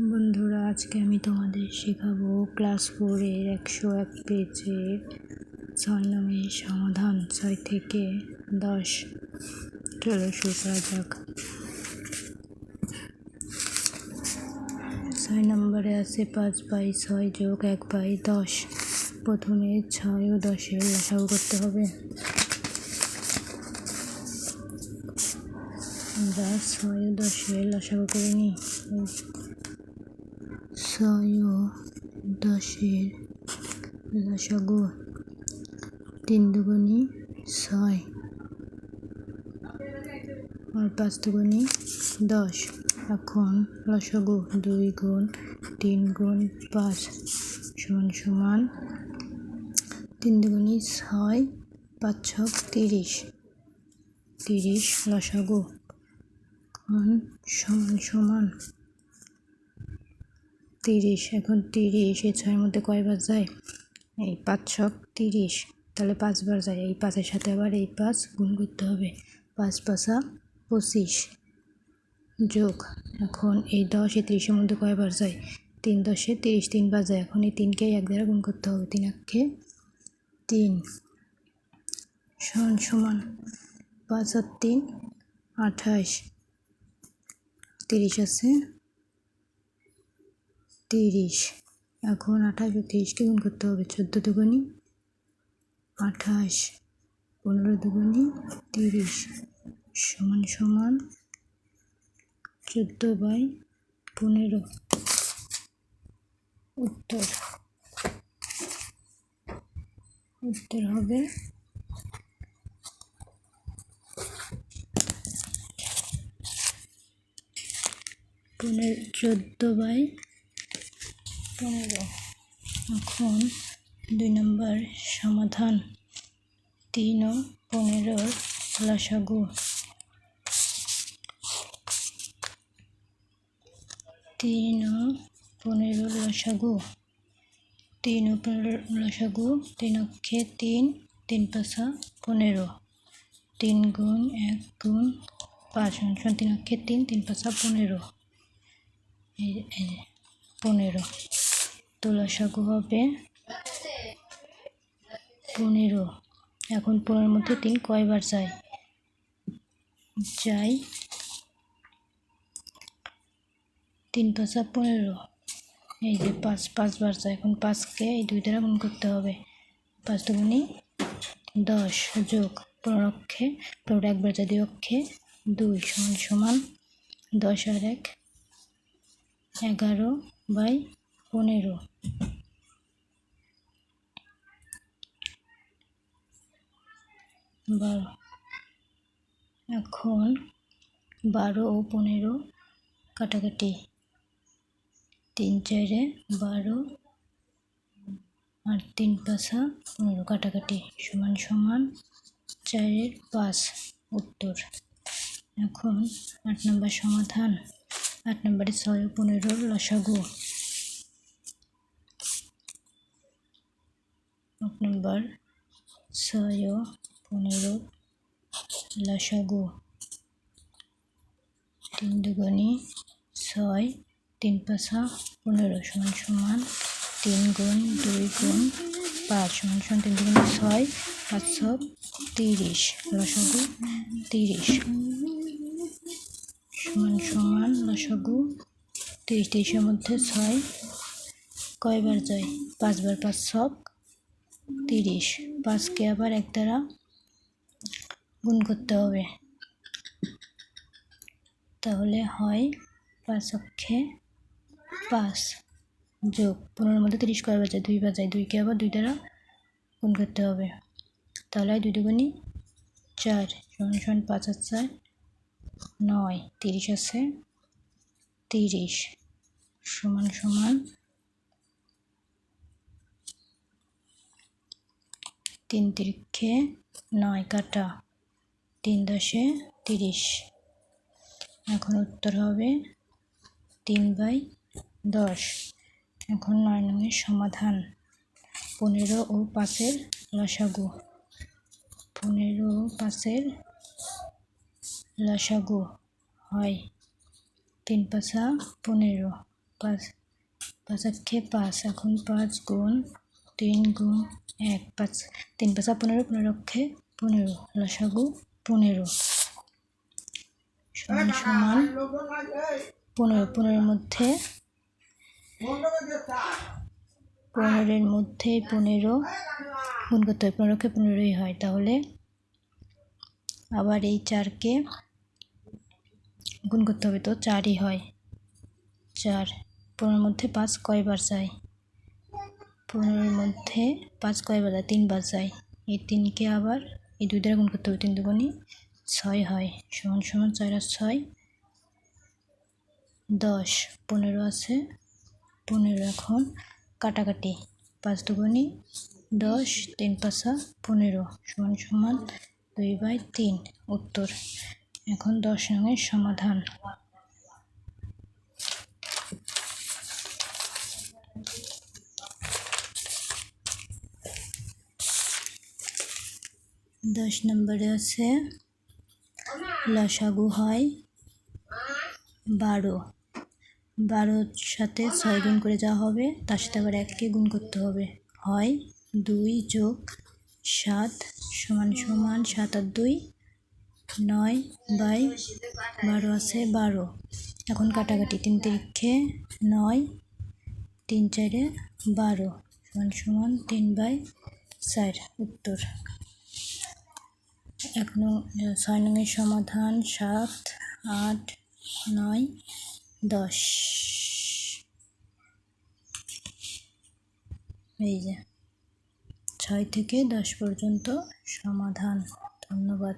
বন্ধুরা, আজকে আমি তোমাদের শেখাবো ক্লাস ফোরের একশো এক পেজের ছয় নংয়ের সমাধান ছয় থেকে দশ। চলো শুরু করা যাক। ছয় নম্বরে আছে পাঁচ বাই ছয় যোগ এক বাই দশ। প্রথমে ছয় ও দশের লসাগু করতে হবে। আমরা ছয় ও দশের লসাগু করে নিই। ছয় দশের লসাগু তিন দুগুণি ছয় আর পাঁচ দুগুণি দশ। এখন লসাগু দুই গুণ তিন গুণ পাঁচ সমান সমান তিন দুগুণি ছয় পাঁচ ছক তিরিশ তিরিশ লসাগু সমান সমান। তিরিশ, এখন তিরিশ, এই ছয়ের মধ্যে কয়বার যায়? এই পাঁচ ছক তিরিশ। তাহলে পাঁচবার যায়। এই পাঁচের সাথে আবার এই পাঁচ গুণ করতে হবে। পাঁচ পাঁচা পঁচিশ। যোগ। এখন এই দশ, এই তিরিশের মধ্যে কয়বার যায়? তিন দশে তিরিশ তিনবার যায়। এখন এই তিনকে এক দ্বারা গুণ করতে হবে। তিন একে তিন। সমান সমান। পাঁচ আর তিন, আঠাশ। তিরিশ আছে। তিরিশ। এখন আঠাশ ও তিরিশকে গুণ করতে হবে, চোদ্দ দুগুণি আঠাশ, পনেরো দুগুণি তিরিশ সমান সমান চোদ্দ বাই পনেরো। উত্তর। উত্তর হবে পনেরো, চোদ্দ বাই পনেরো। এখন দুই নম্বর সমাধান। তিন ও পনেরোর লসাগু। তিন ও পনেরো লসাগু। তিন ও পনেরো লসাগু। তিন অক্ষে তিন তিন পাশা পনেরো। তিন গুণ এক গুণ পাঁচ তিন অক্ষে তিন তিন পাশা পনেরো। পনেরো। তো লসাগু হবে। পনেরো। এখন পনেরোর মধ্যে তিন কয়বার যায় যাই। তিন পাঁচা পনেরো। এই যে পাঁচ, পাঁচবার যায় এখন পাঁচকে এই দুই দ্বারা গুণ করতে হবে। পাঁচ দুগুণি দশ। যোগ পনেরো অক্ষে পনেরো একবার যায় দুই অক্ষে, দুই সমান সমান দশ আর এক, এগারো বাই পনেরো। বারো। এখন বারো ও পনেরো কাটাকাটি। তিন চারে বারো আর তিন পাশা পনেরো কাটাকাটি। সমান সমান চারের পাঁচ উত্তর। এখন আট নম্বর সমাধান। আট নম্বরে ছয় ও পনেরোর লসাগু। আট নম্বর ছয় পনেরো লসাগু। তিন দুগুণি ছয়, তিন পাঁচা পনেরো সমান সমান তিন গুণ দুই গুণ পাঁচ সমান সমান তিন দুগুণ ছয়, পাঁচশো তিরিশ, লসাগু তিরিশ। সমান সমান লসাগু তিরিশ, তিরিশের মধ্যে ছয়, কয়বার যায় পাঁচবার পাঁচ ছক তিরিশ। পাঁচকে আবার এক দ্বারা গুণ করতে হবে। তাহলে হয় পাঁচ অক্ষে পাঁচ যোগ পনেরোর মধ্যে তিরিশ কয় বাজায় দুই বাজায় দুইকে আবার দুই দ্বারা গুণ করতে হবে। তাহলে দুই দুগুণি চার সমান সমান পাঁচ আর চার নয়, তিরিশ আছে তিরিশ সমান সমান তিন তিরিক্ষে নয় কাটা তিন দশে তিরিশ। এখন উত্তর হবে তিন বাই দশ। এখন নয় নঙের সমাধান। পনেরো ও পাঁচের লসাগু। পনেরো ও পাঁচের লসাগু হয়। তিন পাঁচা পনেরো। পাঁচ পাঁচ একে পাঁচ। এখন পাঁচ গুণ তিন গুণ এক পাঁচ, তিন পাঁচা পনেরো পনেরো অক্ষে পনেরো লসাগু পনেরো। সমান সমান পনেরো, পনেরোর মধ্যে পনেরোর মধ্যে পনেরো গুণ করতে হয়। পনেরোকে পনেরোই হয়। তাহলে আবার এই চারকে গুণ করতে হবে। তো চারই হয়। চার, পনেরোর মধ্যে পাঁচ কয়বার যায় পনেরোর মধ্যে পাঁচ কয়বার যায় তিনবার যায়। এই তিনকে আবার এই দুই দ্বারা গুণ করতে হবে, তিন দুগুণই ছয় হয়। সমান সমান চার আর ছয়, দশ, পনেরো আছে। পনেরো এখন কাটাকাটি। পাঁচ দুগুণি দশ, তিন পাঁচা পনেরো। সমান সমান দুই বাই তিন, উত্তর। এখন দশ রঙের সমাধান। দশ নম্বরে আছে লসাগু হয় বারো। বারোর সাথে ছয় গুণ করে যাওয়া হবে, তার সাথে আবার এককে গুণ করতে হবে। হয় দুই যোগ সাত সমান সমান সাত আর দুই, নয় বাই বারো আছে বারো। এখন কাটাকাটি, তিন তিরিক্ষে নয়, তিন চারে বারো সমান সমান তিন বাই চার, উত্তর। এক নং ছয় নংয়ের সমাধান সাত, আট, নয়, দশ। এই যে, ছয় থেকে দশ পর্যন্ত সমাধান। ধন্যবাদ।